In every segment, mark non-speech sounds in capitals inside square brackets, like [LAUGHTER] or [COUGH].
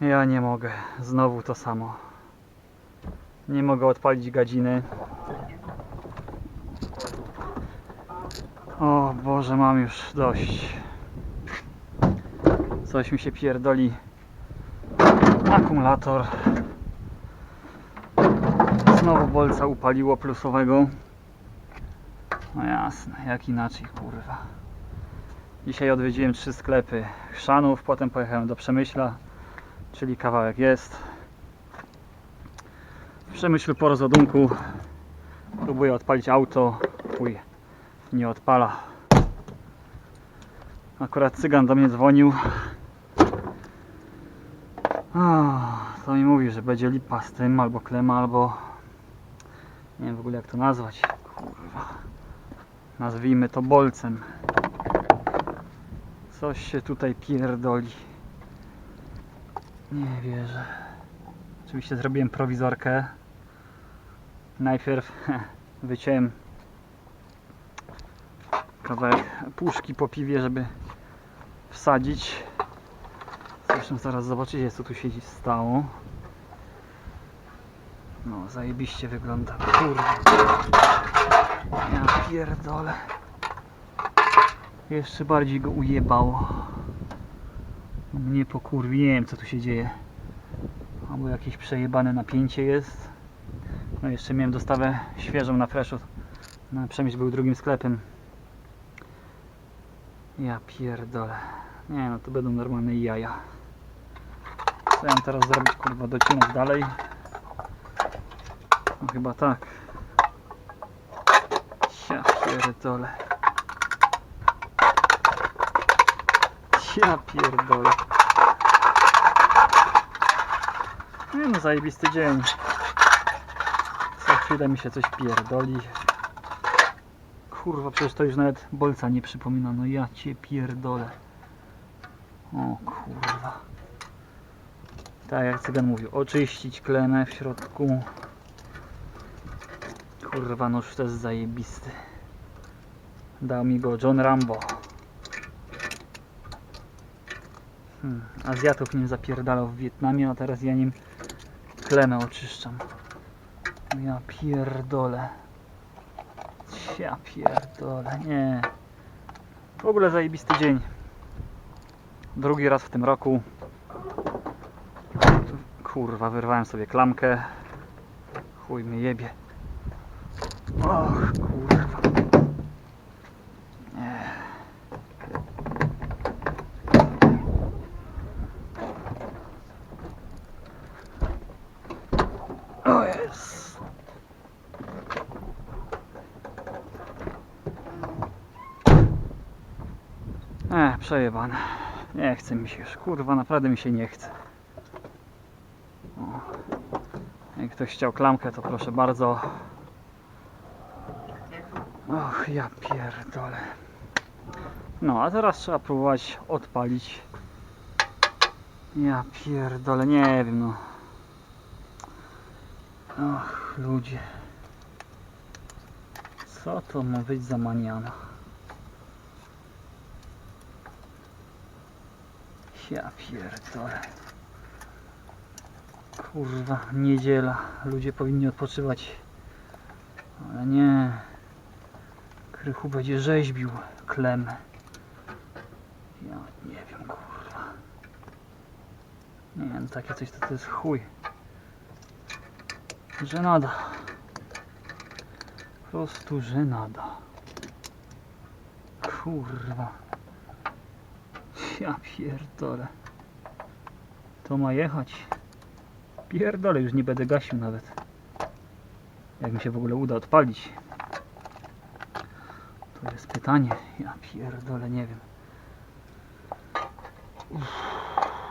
Ja nie mogę. Znowu to samo. Nie mogę odpalić gadziny. O Boże, mam już dość. Coś mi się pierdoli. Akumulator. Znowu bolca upaliło plusowego. No jasne, jak inaczej, kurwa. Dzisiaj odwiedziłem trzy sklepy Chrzanów, potem pojechałem do Przemyśla, czyli kawałek jest. W Przemyślu po rozładunku próbuję odpalić auto, chuj, nie odpala. Akurat cygan do mnie dzwonił. To mi mówi, że będzie lipa z tym, albo klema, albo nie wiem w ogóle jak to nazwać. Kurwa. Nazwijmy to bolcem. Coś się tutaj pierdoli. Nie wierzę. Oczywiście zrobiłem prowizorkę. Najpierw wyciąłem kawałek puszki po piwie, żeby wsadzić. Zresztą zaraz zobaczycie co tu się stało. No, zajebiście wygląda. Kurde. Ja pierdolę. Jeszcze bardziej go ujebało. Mnie pokurwi, nie wiem co tu się dzieje. Albo jakieś przejebane napięcie jest. No jeszcze miałem dostawę świeżą na freshu. Na Przemyśl był drugim sklepem. Ja pierdolę. Nie no, to będą normalne jaja. Co ja mam teraz zrobić, kurwa, docinać dalej? No chyba tak. Ja pierdolę. Ja pierdolę. Nie no, zajebisty dzień. Co chwilę mi się coś pierdoli. Kurwa, przecież to już nawet bolca nie przypomina. No ja cię pierdolę. O kurwa. Tak jak cygan mówił, oczyścić klemę w środku. Kurwa, nóż to jest zajebisty. Dał mi go John Rambo. Hmm. Azjatów nim zapierdalał w Wietnamie, a teraz ja nim klemę oczyszczam. Ja pierdolę. Ja pierdolę, nie. W ogóle zajebisty dzień. Drugi raz w tym roku. Kurwa, wyrwałem sobie klamkę. Chuj mnie jebie. Och, przejebane. Nie chce mi się już. Kurwa, naprawdę mi się nie chce. O. Jak ktoś chciał klamkę, to proszę bardzo. Och, ja pierdolę. No, a teraz trzeba próbować odpalić. Ja pierdolę, nie wiem no. Och, ludzie. Co to ma być za maniana? Ja pierdolę. Kurwa, niedziela. Ludzie powinni odpoczywać. Ale nie. Krychu będzie rzeźbił klemę. Ja nie wiem, kurwa. Nie wiem, takie coś to, to jest chuj. Żenada. Po prostu żenada. Kurwa. Ja pierdolę. To ma jechać. Pierdolę, już nie będę gasił nawet. Jak mi się w ogóle uda odpalić. To jest pytanie. Ja pierdolę, nie wiem. Uff,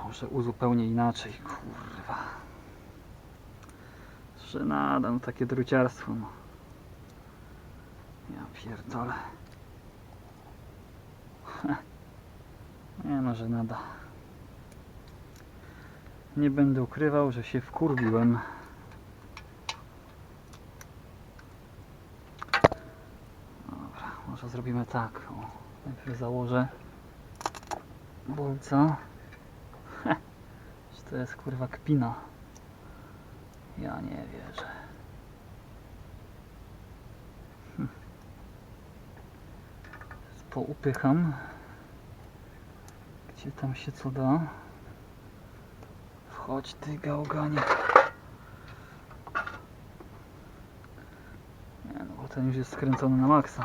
może uzupełnię inaczej, kurwa. Żenada, takie druciarstwo, no. Ja pierdolę. Nie no, żenada. Nie będę ukrywał, że się wkurwiłem. Dobra, może zrobimy tak. O, najpierw założę bolca. Że To jest kurwa kpina. Ja nie wierzę. Hm. Poupycham. Gdzie tam się co da? Wchodź ty gałganie. Nie no, bo ten już jest skręcony na maksa.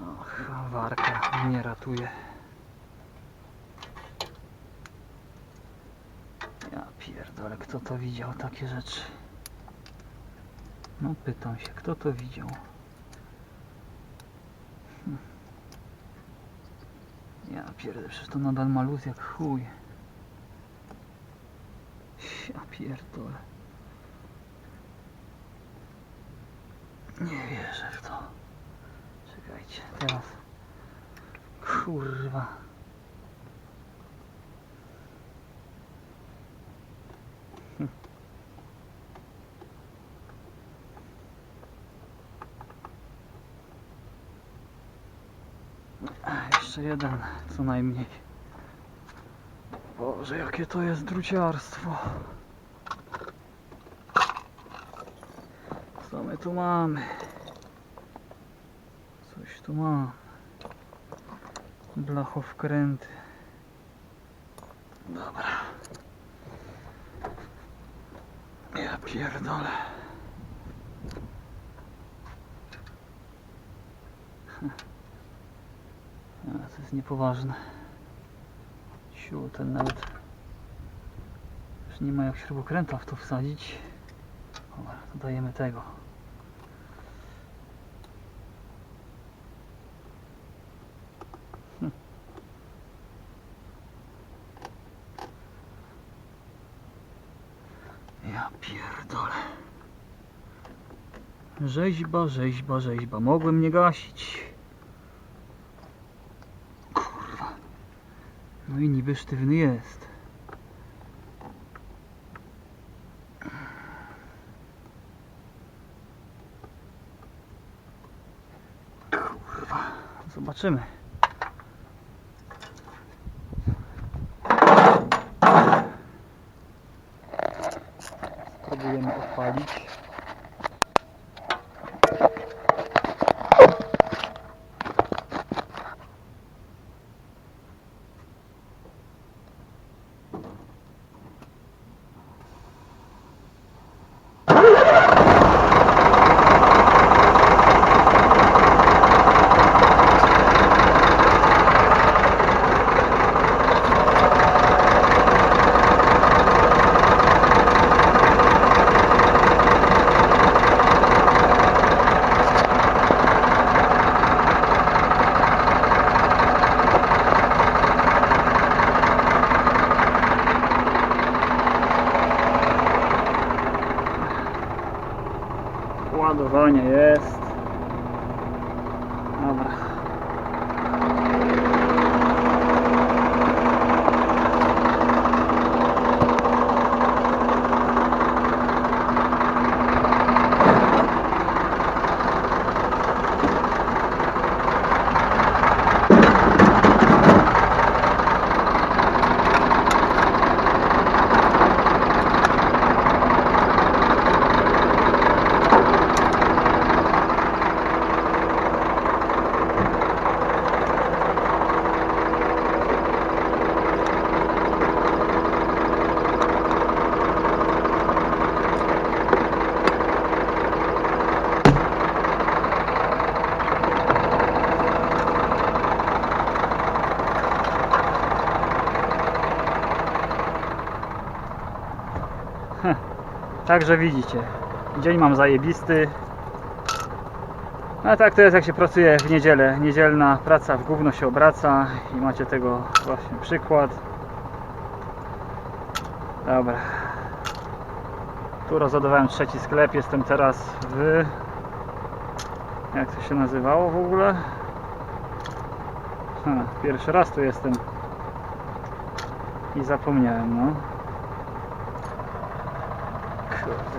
Och, warka mnie ratuje. Ja pierdolę, kto to widział takie rzeczy? No pytam się, kto to widział? Hm. Ja pierdolę, przecież to nadal ma luz jak chuj. Ja pierdolę. Nie wierzę w to. Czekajcie, teraz. Kurwa. Hm. Jeszcze jeden, co najmniej. Boże, jakie to jest druciarstwo. Co my tu mamy? Coś tu ma. Blachowkręty. Dobra. Ja pierdolę. Jest [LAUGHS] niepoważne. Siu, ten nawet już nie ma jak śrubokręta w to wsadzić. Dobra, to dajemy tego. Hm. Ja pierdolę. Rzeźba, rzeźba, rzeźba. Mogłem nie gasić. No i niby sztywny jest. Kurwa. Zobaczymy. Spróbujemy odpalić. Także widzicie, dzień mam zajebisty. A tak to jest jak się pracuje w niedzielę. Niedzielna praca w gówno się obraca i macie tego właśnie przykład. Dobra. Tu rozładowałem trzeci sklep, jestem teraz w... Jak to się nazywało w ogóle? Ha, pierwszy raz tu jestem i zapomniałem, no.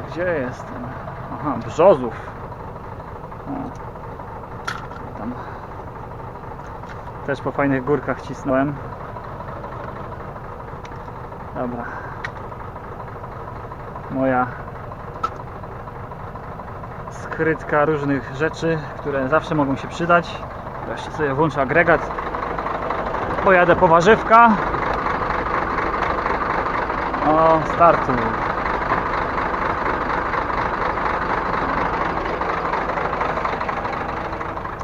Gdzie jestem? Aha, Brzozów. O. Tam też po fajnych górkach cisnąłem. Dobra. Moja skrytka różnych rzeczy, które zawsze mogą się przydać. Jeszcze sobie włączę agregat. Pojadę po warzywka. O, startu.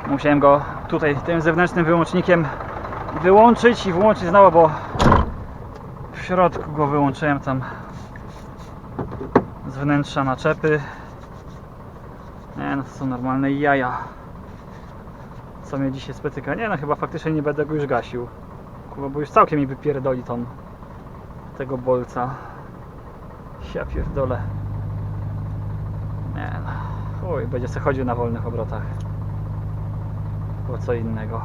Musiałem go tutaj tym zewnętrznym wyłącznikiem wyłączyć i włączyć znowu, bo w środku go wyłączyłem tam z wnętrza naczepy. Nie no, to są normalne jaja. Co mnie dzisiaj spotyka? Nie no, chyba faktycznie nie będę go już gasił. Kurwa, bo już całkiem mi wypierdoli ton tego bolca. Ja pierdolę. Nie no. Chuj, będzie se chodził na wolnych obrotach. 我最近那个